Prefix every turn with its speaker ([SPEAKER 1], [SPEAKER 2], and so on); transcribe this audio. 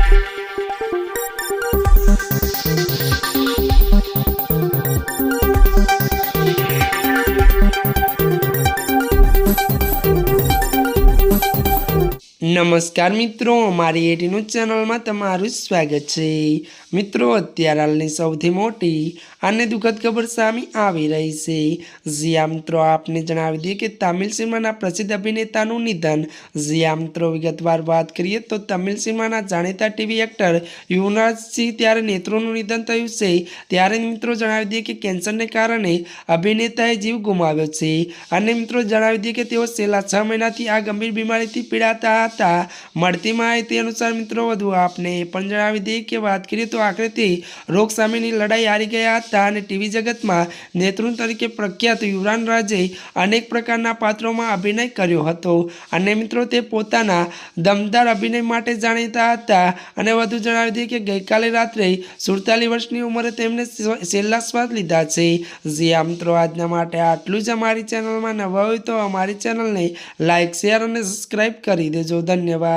[SPEAKER 1] thank you. નમસ્કાર મિત્રો, અમારી એટીનું ચેનલમાં તમારું સ્વાગત છે. મિત્રો, અત્યારે હાલની સૌથી મોટી અને દુઃખદ ખબર સામે આવી રહી છે. જ્યાં મિત્રો, આપને જણાવી દઈએ કે તમિલ સિનેમાના પ્રસિદ્ધ અભિનેતાનું નિધન. જ્યાં મિત્રો, વિગતવાર વાત કરીએ તો તમિલ સિનેમાના જાણીતા ટીવી એક્ટર યુવરાજસિંહ ત્યારે નેત્રોનું નિધન થયું છે. ત્યારે મિત્રો, જણાવી દઈએ કે કેન્સરને કારણે અભિનેતાએ જીવ ગુમાવ્યો છે. અને મિત્રો, જણાવી દઈએ કે તેઓ છેલ્લા છ મહિનાથી આ ગંભીર બીમારીથી પીડાતા હતા. મળતી માહિતી અનુસાર મિત્રો, વધુ આપને પણ જણાવી દઈએ કે વાત કરીએ તો આખરે રોગ સામેની લડાઈ હારી ગયા હતા અને ટીવી જગતમાં નેતૃત્વ તરીકે પ્રખ્યાત યુવરાન રાજે અનેક પ્રકારના પાત્રોમાં અભિનય કર્યો હતો. અને મિત્રો, તે પોતાના દમદાર અભિનય માટે જાણીતા હતા. અને વધુ જણાવી દઈએ કે ગઈકાલે રાત્રે સુડતાલીસ વર્ષની ઉંમરે તેમને છેલ્લા સ્વાદ લીધા છે. જે આ મિત્રો, આજના માટે આટલું જ અમારી ચેનલમાં નવા હોય તો અમારી ચેનલને લાઇક શેર અને સબસ્ક્રાઈબ કરી દેજો. धन्यवाद.